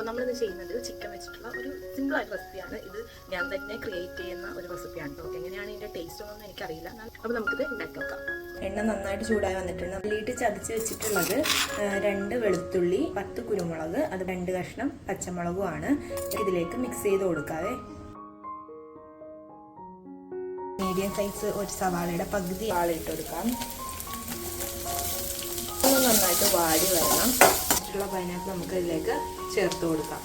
അപ്പോൾ നമ്മളിത് ചെയ്യുന്നത് ചിക്കൻ വെച്ചിട്ടുള്ള ഒരു സിമ്പിൾ ആയിട്ട് റെസിപ്പിയാണ് ഇത് ഞാൻ തന്നെ ക്രിയേറ്റ് ചെയ്യുന്ന ഒരു റെസിപ്പിയാണ് കേട്ടോ എങ്ങനെയാണ് ഇതിന്റെ ടേസ്റ്റ് ഒന്നും എനിക്കറിയില്ല. അപ്പോൾ നമുക്കിത് ഉണ്ടാക്കി നോക്കാം. എണ്ണ നന്നായിട്ട് ചൂടായി വന്നിട്ടുണ്ട്. ഉള്ളിയിട്ട് ചതച്ച് വെച്ചിട്ടുള്ളത് രണ്ട് വെളുത്തുള്ളി പത്ത് കുരുമുളക് അത് രണ്ട് കഷ്ണം പച്ചമുളകുമാണ് ഇതിലേക്ക് മിക്സ് ചെയ്ത് കൊടുക്കാവേ. മീഡിയം സൈസ് ഒരു സവാളയുടെ പകുതി ആളിട്ട് കൊടുക്കാം. നന്നായിട്ട് വാടി വരണം. മറ്റുള്ള പൈനാപ്പിൾ നമുക്ക് ഇതിലേക്ക് ചേർത്ത് കൊടുക്കാം.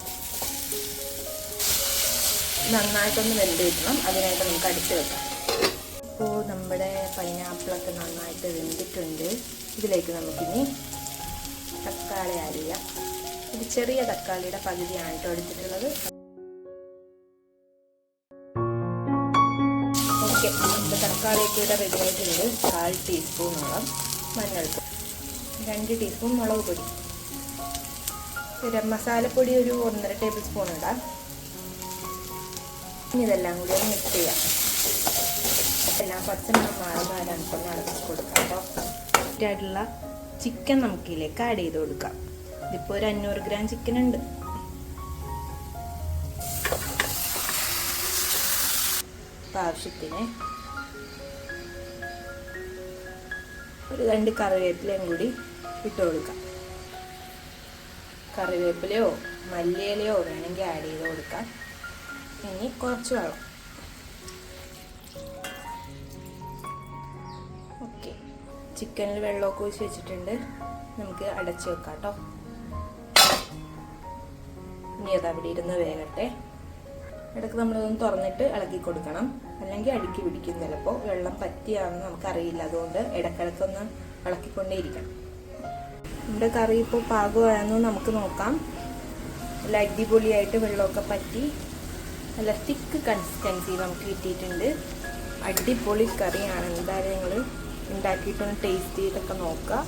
നന്നായിട്ടൊന്ന് വെന്ത് കിട്ടണം അതിനായിട്ട് നമുക്ക് അടിച്ച് വെക്കാം. ഇപ്പോൾ നമ്മുടെ പൈനാപ്പിളൊക്കെ നന്നായിട്ട് വെന്തിട്ടുണ്ട്. ഇതിലേക്ക് നമുക്കിനി തക്കാളി ആഡ് ചെയ്യാം. ഇത് ചെറിയ തക്കാളിയുടെ പകുതിയാണ് കേട്ടോ എടുത്തിട്ടുള്ളത്. ഓക്കെ നമ്മുടെ തക്കാളിയൊക്കെ ഇവിടെ റെഡിയായിട്ടുണ്ട് കാൽ ടീസ്പൂണോളം മഞ്ഞൾപ്പൊടി. രണ്ട് ടീസ്പൂൺ മുളക് പൊടി. ഗരം മസാലപ്പൊടി ഒരു ഒന്നര ടേബിൾ സ്പൂൺ ഇടാം. ഇനി ഇതെല്ലാം കൂടി ഒന്ന് മിക്സ് ചെയ്യാം. എല്ലാം പച്ചമണം മാറുന്ന നമുക്കൊന്ന് ഇളക്കി കൊടുക്കാം അപ്പോൾ ആയിട്ടുള്ള ചിക്കൻ നമുക്കിതിലേക്ക് ആഡ് ചെയ്ത് കൊടുക്കാം. ഇതിപ്പോൾ ഒരു അഞ്ഞൂറ് ഗ്രാം ചിക്കൻ ഉണ്ട്. ആവശ്യത്തിന് ഒരു രണ്ട് കറിവേപ്പിലയും കൂടി ഇട്ട് കൊടുക്കാം. കറിവേപ്പിലയോ മല്ലിയിലയോ വേണമെങ്കിൽ ആഡ് ചെയ്ത് കൊടുക്കാം. ഇനി കുറച്ച് വെള്ളം. ഓക്കെ ചിക്കനിൽ വെള്ളമൊക്കെ ഒഴിച്ച് വെച്ചിട്ടുണ്ട്. നമുക്ക് അടച്ച് വെക്കാം കേട്ടോ ഇനി അത് അവിടെ ഇരുന്ന് വേകട്ടെ. ഇടയ്ക്ക് നമ്മളിതൊന്ന് തുറന്നിട്ട് ഇളക്കി കൊടുക്കണം. അല്ലെങ്കിൽ അടുക്കി പിടിക്കും ചിലപ്പോൾ. വെള്ളം പറ്റിയാണെന്ന് നമുക്കറിയില്ല. അതുകൊണ്ട് ഇടക്കിടക്കൊന്ന് ഇളക്കിക്കൊണ്ടേയിരിക്കണം നമ്മുടെ കറി ഇപ്പോൾ പാകമായെന്ന് നമുക്ക് നോക്കാം. നല്ല അടിപൊളിയായിട്ട് വെള്ളമൊക്കെ പറ്റി. നല്ല തിക്ക് കൺസിസ്റ്റൻസി നമുക്ക് കിട്ടിയിട്ടുണ്ട്. അടിപൊളി കറിയാണ്. എന്തായാലും നിങ്ങൾ ഉണ്ടാക്കിയിട്ടൊന്ന് ടേസ്റ്റ് ചെയ്തൊക്കെ നോക്കുക.